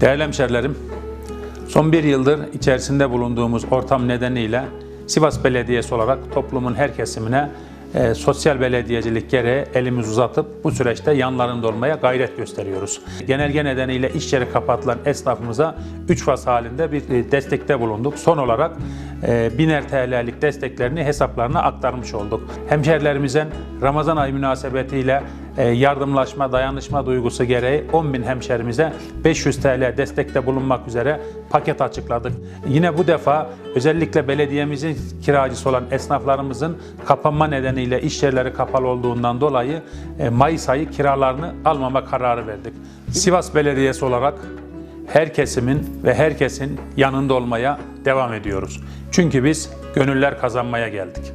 Değerli hemşerilerim, son bir yıldır içerisinde bulunduğumuz ortam nedeniyle Sivas Belediyesi olarak toplumun her kesimine e, sosyal belediyecilik gereği elimizi uzatıp bu süreçte yanlarında olmaya gayret gösteriyoruz. Genelge nedeniyle iş yeri kapatılan esnafımıza 3 faz halinde bir e, destekte bulunduk. Son olarak e, 1000'er TL'lik desteklerini hesaplarına aktarmış olduk. Hemşerilerimizin Ramazan ayı münasebetiyle yardımlaşma, dayanışma duygusu gereği 10 bin hemşerimize 500 TL destekte bulunmak üzere paket açıkladık. Yine bu defa özellikle belediyemizin kiracısı olan esnaflarımızın kapanma nedeniyle iş yerleri kapalı olduğundan dolayı e, Mayıs ayı kiralarını almama kararı verdik. Sivas Belediyesi olarak her kesimin ve herkesin yanında olmaya devam ediyoruz. Çünkü biz gönüller kazanmaya geldik.